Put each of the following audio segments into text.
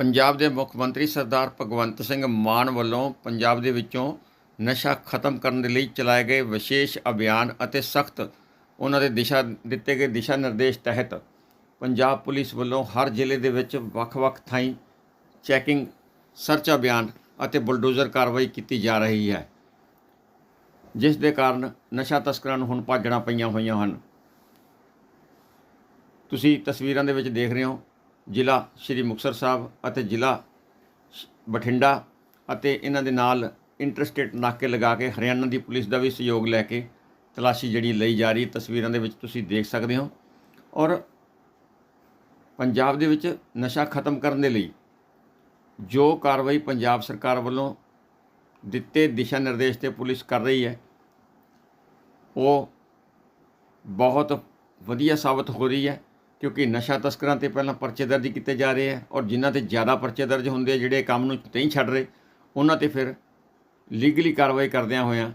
ਪੰਜਾਬ ਦੇ ਮੁੱਖ ਮੰਤਰੀ ਸਰਦਾਰ ਭਗਵੰਤ ਸਿੰਘ ਮਾਨ ਵੱਲੋਂ ਪੰਜਾਬ ਦੇ ਵਿੱਚੋਂ ਨਸ਼ਾ ਖਤਮ ਕਰਨ ਦੇ ਲਈ ਚਲਾਏ ਗਏ ਵਿਸ਼ੇਸ਼ ਅਭਿਆਨ ਅਤੇ ਸਖਤ ਉਹਨਾਂ ਦੇ ਦਿਸ਼ਾ, ਦਿੱਤੇ ਗਏ ਦਿਸ਼ਾ ਨਿਰਦੇਸ਼ ਤਹਿਤ ਪੰਜਾਬ ਪੁਲਿਸ ਵੱਲੋਂ ਹਰ ਜ਼ਿਲ੍ਹੇ ਦੇ ਵਿੱਚ ਵੱਖ-ਵੱਖ ਥਾਈਂ ਚੈਕਿੰਗ, ਸਰਚ ਅਭਿਆਨ ਅਤੇ ਬੁਲਡੋਜ਼ਰ ਕਾਰਵਾਈ ਕੀਤੀ ਜਾ ਰਹੀ ਹੈ, ਜਿਸ ਦੇ ਕਾਰਨ ਨਸ਼ਾ ਤਸਕਰਾਂ ਨੂੰ ਹੁਣ ਭਾਜੜਾਂ ਪਈਆਂ ਹੋਈਆਂ ਹਨ। ਤੁਸੀਂ ਤਸਵੀਰਾਂ ਦੇ ਵਿੱਚ ਦੇਖ ਰਹੇ ਹੋ ਜ਼ਿਲ੍ਹਾ ਸ਼੍ਰੀ ਮੁਕਤਸਰ ਸਾਹਿਬ ਅਤੇ ਜ਼ਿਲ੍ਹਾ ਸ਼- ਬਠਿੰਡਾ ਅਤੇ ਇਹਨਾਂ ਦੇ ਨਾਲ ਇੰਟਰਸਟੇਟ ਨਾਕੇ ਲਗਾ ਕੇ ਹਰਿਆਣਾ ਦੀ ਪੁਲਿਸ ਦਾ ਵੀ ਸਹਿਯੋਗ ਲੈ ਕੇ ਤਲਾਸ਼ੀ ਜਿਹੜੀ ਲਈ ਜਾ ਰਹੀ ਤਸਵੀਰਾਂ ਦੇ ਵਿੱਚ ਤੁਸੀਂ ਦੇਖ ਸਕਦੇ ਹੋ। ਔਰ ਪੰਜਾਬ ਦੇ ਵਿੱਚ ਨਸ਼ਾ ਖਤਮ ਕਰਨ ਦੇ ਲਈ ਜੋ ਕਾਰਵਾਈ ਪੰਜਾਬ ਸਰਕਾਰ ਵੱਲੋਂ ਦਿੱਤੇ ਦਿਸ਼ਾ ਨਿਰਦੇਸ਼ ਤੇ ਪੁਲਿਸ ਕਰ ਰਹੀ ਹੈ, ਉਹ ਬਹੁਤ ਵਧੀਆ ਸਾਬਤ ਹੋ ਰਹੀ ਹੈ। ਕਿਉਂਕਿ ਨਸ਼ਾ ਤਸਕਰਾਂ ਤੇ ਪਹਿਲਾਂ ਪਰਚੇ ਦਰਜ ਕੀਤੇ ਜਾ ਰਹੇ ਹੈ ਔਰ ਜਿਨ੍ਹਾਂ ਤੇ ਜ਼ਿਆਦਾ ਪਰਚੇ ਦਰਜ ਹੁੰਦੇ ਆ, ਜਿਹੜੇ ਕੰਮ ਨੂੰ ਨਹੀਂ ਛੱਡ ਰਹੇ, ਉਹਨਾਂ ਤੇ ਫਿਰ ਲੀਗਲੀ ਕਾਰਵਾਈ ਕਰਦਿਆਂ ਹੋਇਆਂ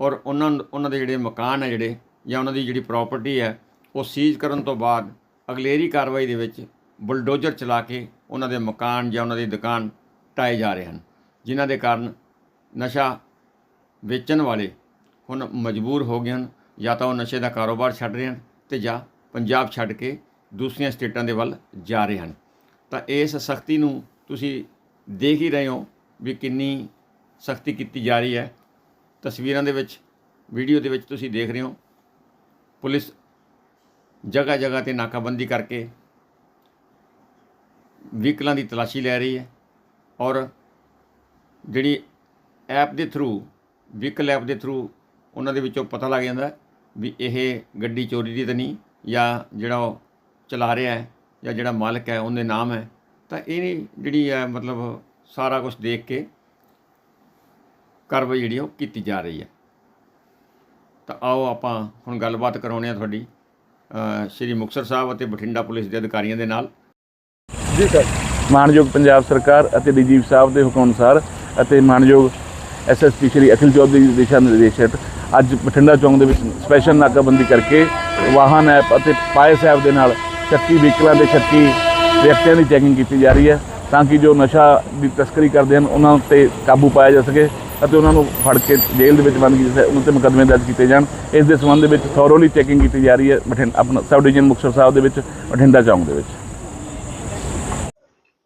ਔਰ ਉਹਨਾਂ ਉਹਨਾਂ ਦੇ ਜਿਹੜੇ ਮਕਾਨ ਹੈ ਜਿਹੜੇ ਜਾਂ ਉਹਨਾਂ ਦੀ ਜਿਹੜੀ ਪ੍ਰਾਪਰਟੀ ਹੈ ਉਹ ਸੀਜ਼ ਕਰਨ ਤੋਂ ਬਾਅਦ ਅਗਲੇਰੀ ਕਾਰਵਾਈ ਦੇ ਵਿੱਚ ਬੁਲਡੋਜ਼ਰ ਚਲਾ ਕੇ ਉਹਨਾਂ ਦੇ ਮਕਾਨ ਜਾਂ ਉਹਨਾਂ ਦੀ ਦੁਕਾਨ ਟਾਏ ਜਾ ਰਹੇ ਹਨ, ਜਿਨ੍ਹਾਂ ਦੇ ਕਾਰਨ ਨਸ਼ਾ ਵੇਚਣ ਵਾਲੇ ਹੁਣ ਮਜਬੂਰ ਹੋ ਗਏ ਹਨ, ਜਾਂ ਤਾਂ ਉਹ ਨਸ਼ੇ ਦਾ ਕਾਰੋਬਾਰ ਛੱਡ ਰਹੇ ਹਨ ਤੇ ਜਾਂ ਪੰਜਾਬ ਛੱਡ ਕੇ ਦੂਸਰੀਆਂ ਸਟੇਟਾਂ ਦੇ ਵੱਲ ਜਾ ਰਹੇ ਹਨ। ਤਾਂ ਇਸ ਸਖਤੀ ਨੂੰ ਤੁਸੀਂ ਦੇਖ ਹੀ ਰਹੇ ਹੋ ਵੀ ਕਿੰਨੀ ਸਖਤੀ ਕੀਤੀ ਜਾ ਰਹੀ ਹੈ। ਤਸਵੀਰਾਂ ਦੇ ਵਿੱਚ, ਵੀਡੀਓ ਦੇ ਵਿੱਚ ਤੁਸੀਂ ਦੇਖ ਰਹੇ ਹੋ, ਪੁਲਿਸ ਜਗ੍ਹਾ ਜਗ੍ਹਾ ਤੇ ਨਾਕਾਬੰਦੀ ਕਰਕੇ ਵਹੀਕਲਾਂ ਦੀ ਤਲਾਸ਼ੀ ਲੈ ਰਹੀ ਹੈ ਔਰ ਜਿਹੜੀ ਐਪ ਦੇ ਥਰੂ, ਵਹੀਕਲ ਐਪ ਦੇ ਥਰੂ ਉਹਨਾਂ ਦੇ ਵਿੱਚੋਂ ਪਤਾ ਲੱਗ ਜਾਂਦਾ ਵੀ ਇਹ ਗੱਡੀ ਚੋਰੀ ਦੀ ਤਾਂ ਨਹੀਂ ਜਾਂ ਜਿਹੜਾ ਉਹ ਚਲਾ ਰਿਹਾ ਹੈ ਜਾਂ ਜਿਹੜਾ ਮਾਲਕ ਹੈ ਉਹਦੇ ਨਾਮ ਹੈ ਤਾਂ ਇਹ ਜਿਹੜੀ ਹੈ ਮਤਲਬ ਸਾਰਾ ਕੁਝ ਦੇਖ ਕੇ ਕਾਰਵਾਈ ਜਿਹੜੀ ਉਹ ਕੀਤੀ ਜਾ ਰਹੀ ਹੈ। ਤਾਂ ਆਓ ਆਪਾਂ ਹੁਣ ਗੱਲਬਾਤ ਕਰਾਉਂਦੇ ਹਾਂ ਤੁਹਾਡੀ ਅ, ਸ਼੍ਰੀ ਮੁਕਤਸਰ ਸਾਹਿਬ ਅਤੇ ਬਠਿੰਡਾ ਪੁਲਿਸ ਦੇ ਅਧਿਕਾਰੀਆਂ ਦੇ ਨਾਲ। ਜੀ ਸਰ। ਮਾਨਯੋਗ ਪੰਜਾਬ ਸਰਕਾਰ ਅਤੇ ਡੀਜੀਪੀ ਸਾਹਿਬ ਦੇ ਹੁਕਮ ਅਨੁਸਾਰ ਅਤੇ ਮਾਨਯੋਗ ਐਸਐਸਪੀ ਸ਼੍ਰੀ ਅਖਿਲ ਚੌਧਰੀ ਦੇ ਦਿਸ਼ਾ ਨਿਰਦੇਸ਼ ਹੇਠ ਅੱਜ ਬਠਿੰਡਾ ਚੌਂਕ ਦੇ ਵਿੱਚ ਸਪੈਸ਼ਲ ਨਾਕਾਬੰਦੀ ਕਰਕੇ ਵਾਹਨ ਐਪ ਅਤੇ ਪਾਇਸ ਐਪ ਦੇ ਨਾਲ ਸ਼ੱਕੀ ਵਹੀਕਲਾਂ ਦੇ ਸ਼ੱਕੀ ਵਿਅਕਤੀਆਂ ਦੀ ਚੈਕਿੰਗ ਕੀਤੀ ਜਾ ਰਹੀ ਹੈ ਤਾਂ ਕਿ ਜੋ ਨਸ਼ਾ ਦੀ ਤਸਕਰੀ ਕਰਦੇ ਹਨ ਉਹਨਾਂ ਉੱਤੇ ਕਾਬੂ ਪਾਇਆ ਜਾ ਸਕੇ ਅਤੇ ਉਹਨਾਂ ਨੂੰ ਫੜ ਕੇ ਜੇਲ੍ਹ ਦੇ ਵਿੱਚ ਬੰਦ ਕੀਤਾ ਜਾਏ, ਉਹਨਾਂ ਤੇ ਮੁਕੱਦਮੇ ਦਰਜ ਕੀਤੇ ਜਾਣ। ਇਸ ਦੇ ਸੰਬੰਧ ਦੇ ਵਿੱਚ ਥੋਰੋਲੀ ਚੈਕਿੰਗ ਕੀਤੀ ਜਾ ਰਹੀ ਹੈ ਬਠਿੰਡਾ ਆਪਣਾ ਸਬ ਡਿਵੀਜ਼ਨ ਮੁਕਤਸਰ ਸਾਹਿਬ ਦੇ ਵਿੱਚ ਬਠਿੰਡਾ ਚੌਂਕ ਦੇ ਵਿੱਚ।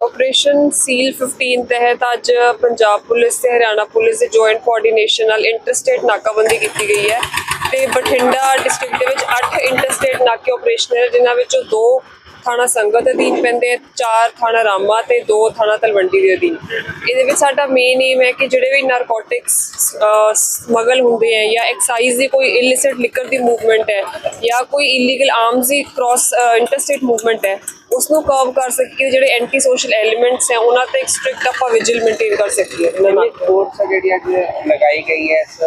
ਆਪਰੇਸ਼ਨ ਸੀਲ 15 ਤਹਿਤ ਅੱਜ ਪੰਜਾਬ ਪੁਲਿਸ ਤੇ ਹਰਿਆਣਾ ਪੁਲਿਸ ਦੇ ਜੁਆਇੰਟ ਕੋਆਰਡੀਨੇਸ਼ਨ ਨਾਲ ਇੰਟਰਸਟੇਟ ਨਾਕਾਬੰਦੀ ਕੀਤੀ ਗਈ ਹੈ ਤੇ ਬਠਿੰਡਾ ਡਿਸਟ੍ਰਿਕਟ ਦੇ ਵਿੱਚ 8 ਇੰਟਰਸਟੇਟ ਨਾਕੇ ਆਪਰੇਸ਼ਨਲ ਹੈ ਜਿਨ੍ਹਾਂ ਵਿੱਚੋਂ ਦੋ ਥਾਣਾ ਸੰਗਤ ਅਧੀਨ ਪੈਂਦੇ ਆ, ਚਾਰ ਥਾਣਾ ਰਾਮਾ ਤੇ ਦੋ ਥਾਣਾ ਤਲਵੰਡੀ ਦੇ ਅਧੀਨ। ਇਹਦੇ ਵਿੱਚ ਸਾਡਾ ਮੇਨ ਏਮ ਹੈ ਕਿ ਜਿਹੜੇ ਵੀ ਨਾਰਕੋਟਿਕਸ ਸਮਗਲ ਹੁੰਦੇ ਆ ਜਾਂ ਐਕਸਾਈਜ਼ ਦੀ ਕੋਈ ਇਲਿਸਿਟ ਲਿਕਰ ਦੀ ਮੂਵਮੈਂਟ ਹੈ ਜਾਂ ਕੋਈ ਇਲੀਗਲ ਆਰਮਸ ਦੀ ਕ੍ਰਾਸ ਇੰਟਰਸਟੇਟ ਮੂਵਮੈਂਟ ਹੈ ਉਸ ਨੂੰ ਕਰਵ ਕਰ ਸਕੀਏ। ਜਿਹੜੇ ਐਂਟੀ ਸੋਸ਼ਲ ਐਲੀਮੈਂਟਸ ਹੈ ਉਹਨਾਂ ਤੇ ਸਟ੍ਰਿਕਟ ਆਪਾਂ ਵਿਜੀਲ ਮੇਨਟੇਨ ਕਰ ਸਕੀਏ। ਉਹਨਾਂ ਨਾਲ ਫੋਰਸ ਜਿਹੜੀ ਲਗਾਈ ਗਈ ਹੈ ਇਸ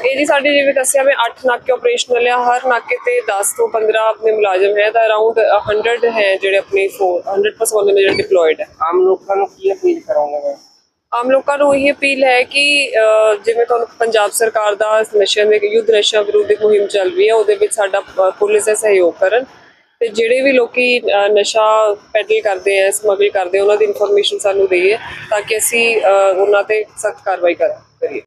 ਜਾਂ ਇਹ ਜੀ ਸਾਡੇ ਜਿਵੇਂ ਦੱਸਿਆ ਮੈਂ 8 ਨਾਕੇ ਆਪਰੇਸ਼ਨਲ ਆ ਹਰ ਨਾਕੇ ਤੇ 10 ਤੋਂ 15 ਆਪਣੇ ਮੁਲਾਜ਼ਮ ਹੈ ਤਾਂ ਅਰਾਊਂਡ 100 ਹੈ ਜਿਹੜੇ ਆਪਣੇ 100% ਬੰਦੇ ਨੇ ਜਿਹੜੇ ਡਿਪਲੋਇਡ ਹੈ। ਆਮ ਲੋਕਾਂ ਨੂੰ ਕੀ ਅਪੀਲ ਕਰੋਗੇ ਮੈਂ? ਆਮ ਲੋਕਾਂ ਨੂੰ ਇਹ ਅਪੀਲ ਹੈ ਕਿ ਜਿਵੇਂ ਤੁਹਾਨੂੰ ਪੰਜਾਬ ਸਰਕਾਰ ਦਾ ਨਸ਼ਿਆਂ ਦੇ ਯੁੱਧ ਨਸ਼ਾ ਵਿਰੋਧੀ ਮੁਹਿੰਮ ਚੱਲ ਰਹੀ ਹੈ ਉਹਦੇ ਵਿੱਚ ਸਾਡਾ ਪੁਲਿਸ ਦਾ ਸਹਿਯੋਗ ਕਰਨ। ਤੇ ਜਿਹੜੇ ਵੀ ਲੋਕੀ ਨਸ਼ਾ ਪੈਡਲ ਕਰਦੇ ਆ ਸਮਗਲ ਕਰਦੇ ਉਹਨਾਂ ਦੀ ਇਨਫੋਰਮੇਸ਼ਨ ਸਾਨੂੰ ਦੇਈਏ ਤਾਂ ਕਿ ਅਸੀਂ ਉਹਨਾਂ ਤੇ ਸਖਤ ਕਾਰਵਾਈ ਕਰ